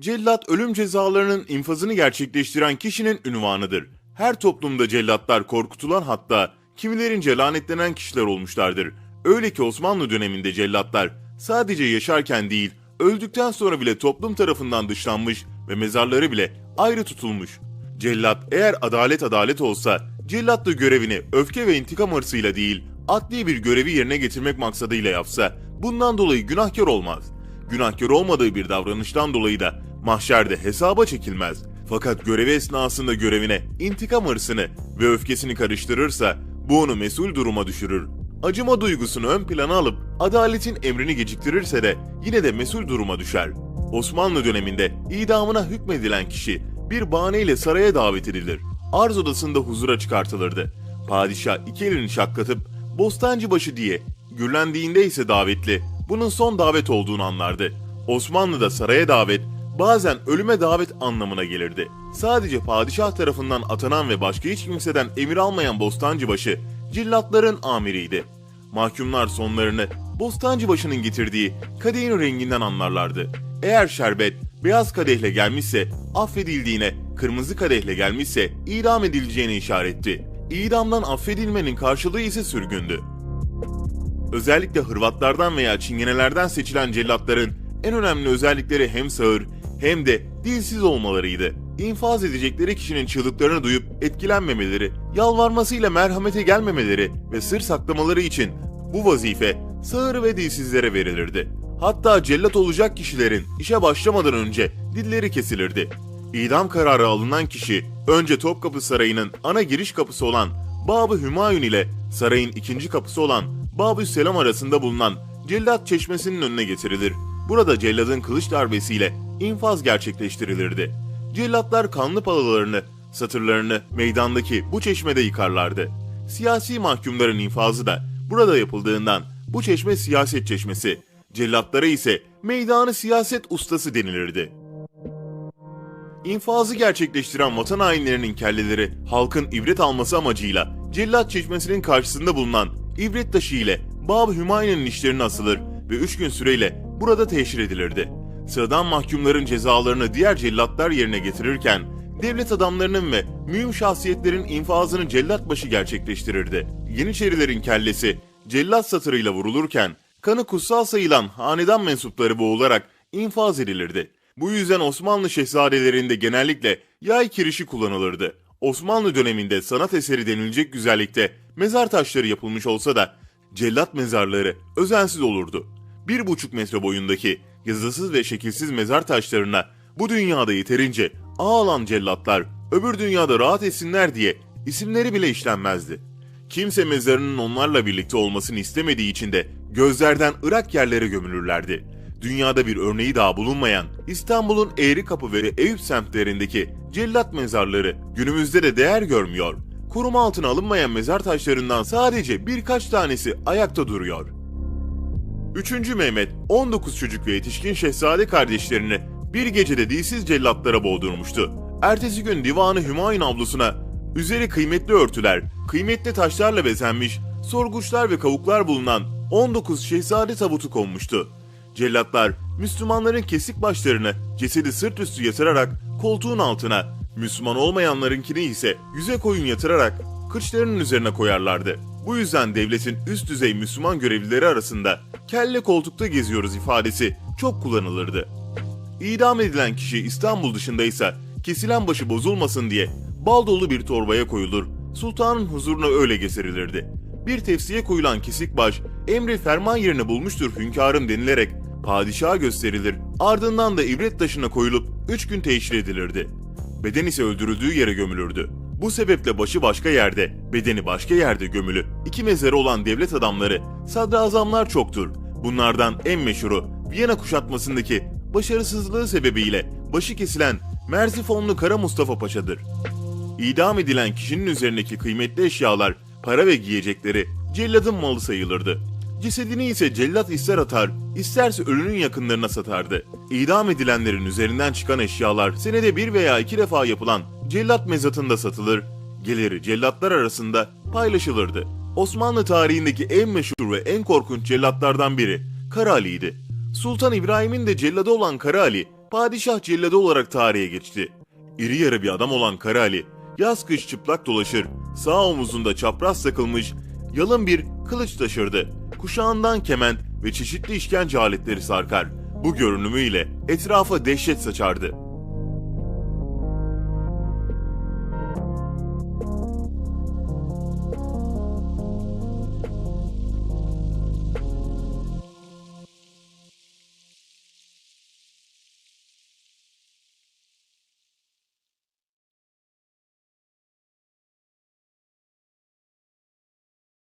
Cellat ölüm cezalarının infazını gerçekleştiren kişinin ünvanıdır. Her toplumda cellatlar korkutulan hatta kimilerince lanetlenen kişiler olmuşlardır. Öyle ki Osmanlı döneminde cellatlar sadece yaşarken değil, öldükten sonra bile toplum tarafından dışlanmış ve mezarları bile ayrı tutulmuş. Cellat eğer adalet adalet olsa, cellat da görevini öfke ve intikam hırsıyla değil, adli bir görevi yerine getirmek maksadıyla yapsa, bundan dolayı günahkar olmaz. Günahkar olmadığı bir davranıştan dolayı da mahşerde hesaba çekilmez. Fakat görevi esnasında görevine intikam hırsını ve öfkesini karıştırırsa bu onu mesul duruma düşürür. Acıma duygusunu ön plana alıp adaletin emrini geciktirirse de yine de mesul duruma düşer. Osmanlı döneminde idamına hükmedilen kişi bir bahaneyle saraya davet edilir. Arz odasında huzura çıkartılırdı. Padişah iki elini şaklatıp Bostancıbaşı diye gürlendiğinde ise davetli bunun son davet olduğunu anlardı. Osmanlı'da saraya davet bazen ölüme davet anlamına gelirdi. Sadece padişah tarafından atanan ve başka hiç kimseden emir almayan Bostancıbaşı cillatların amiriydi. Mahkumlar sonlarını Bostancıbaşı'nın getirdiği kadehin renginden anlarlardı. Eğer şerbet beyaz kadehle gelmişse affedildiğine, kırmızı kadehle gelmişse idam edileceğine işaretti. İdamdan affedilmenin karşılığı ise sürgündü. Özellikle Hırvatlardan veya Çingenelerden seçilen cellatların en önemli özellikleri hem sağır hem de dilsiz olmalarıydı. İnfaz edecekleri kişinin çığlıklarını duyup etkilenmemeleri, yalvarmasıyla merhamete gelmemeleri ve sır saklamaları için bu vazife sağır ve dilsizlere verilirdi. Hatta cellat olacak kişilerin işe başlamadan önce dilleri kesilirdi. İdam kararı alınan kişi önce Topkapı Sarayı'nın ana giriş kapısı olan Babı Hümayun ile sarayın ikinci kapısı olan Babü Selam arasında bulunan Cellat Çeşmesi'nin önüne getirilir. Burada celladın kılıç darbesiyle infaz gerçekleştirilirdi. Cellatlar kanlı palalarını, satırlarını meydandaki bu çeşmede yıkarlardı. Siyasi mahkumların infazı da burada yapıldığından bu çeşme siyaset çeşmesi, cellatlara ise meydanı siyaset ustası denilirdi. İnfazı gerçekleştiren vatan hainlerinin kelleleri halkın ibret alması amacıyla Cellat Çeşmesi'nin karşısında bulunan ibret taşı ile Bab Hümayun'un işlerine asılır ve 3 gün süreyle burada teşhir edilirdi. Sıradan mahkumların cezalarını diğer cellatlar yerine getirirken devlet adamlarının ve mühim şahsiyetlerin infazını cellatbaşı gerçekleştirirdi. Yeniçerilerin kellesi cellat satırıyla vurulurken kanı kutsal sayılan hanedan mensupları boğularak infaz edilirdi. Bu yüzden Osmanlı şehzadelerinde genellikle yay kirişi kullanılırdı. Osmanlı döneminde sanat eseri denilecek güzellikte mezar taşları yapılmış olsa da cellat mezarları özensiz olurdu. Bir buçuk metre boyundaki yazısız ve şekilsiz mezar taşlarına bu dünyada yeterince ağ cellatlar öbür dünyada rahat etsinler diye isimleri bile işlenmezdi. Kimse mezarının onlarla birlikte olmasını istemediği için de gözlerden ırak yerlere gömülürlerdi. Dünyada bir örneği daha bulunmayan İstanbul'un Eğri Kapı ve Eyüp semtlerindeki cellat mezarları günümüzde de değer görmüyor. Koruma altına alınmayan mezar taşlarından sadece birkaç tanesi ayakta duruyor. 3. Mehmet 19 çocuk ve yetişkin şehzade kardeşlerini bir gecede dilsiz cellatlara boğdurmuştu. Ertesi gün divanı Hümayun avlusuna üzeri kıymetli örtüler, kıymetli taşlarla bezenmiş, sorguçlar ve kavuklar bulunan 19 şehzade tabutu konmuştu. Cellatlar Müslümanların kesik başlarını cesedi sırt üstü yatırarak koltuğun altına, Müslüman olmayanlarınkini ise yüze koyun yatırarak kırçlarının üzerine koyarlardı. Bu yüzden devletin üst düzey Müslüman görevlileri arasında kelle koltukta geziyoruz ifadesi çok kullanılırdı. İdam edilen kişi İstanbul dışındaysa kesilen başı bozulmasın diye bal dolu bir torbaya koyulur, sultanın huzuruna öyle getirilirdi. Bir tepsiye koyulan kesik baş emri ferman yerini bulmuştur hünkârım denilerek padişaha gösterilir, ardından da ibret taşına koyulup üç gün teşhir edilirdi. Beden ise öldürüldüğü yere gömülürdü. Bu sebeple başı başka yerde, bedeni başka yerde gömülü. İki mezarı olan devlet adamları, sadrazamlar çoktur. Bunlardan en meşhuru Viyana kuşatmasındaki başarısızlığı sebebiyle başı kesilen Merzifonlu Kara Mustafa Paşa'dır. İdam edilen kişinin üzerindeki kıymetli eşyalar, para ve giyecekleri celladın malı sayılırdı. Cesedini ise cellat ister atar, isterse ölünün yakınlarına satardı. İdam edilenlerin üzerinden çıkan eşyalar senede bir veya iki defa yapılan cellat mezatında satılır, geliri cellatlar arasında paylaşılırdı. Osmanlı tarihindeki en meşhur ve en korkunç cellatlardan biri Kara Ali'ydi. Sultan İbrahim'in de celladı olan Kara Ali, padişah celladı olarak tarihe geçti. İri yarı bir adam olan Kara Ali, yaz kış çıplak dolaşır, sağ omuzunda çapraz takılmış, yalın bir kılıç taşırdı. Kuşağından kement ve çeşitli işkence aletleri sarkar. Bu görünümüyle etrafa dehşet saçardı.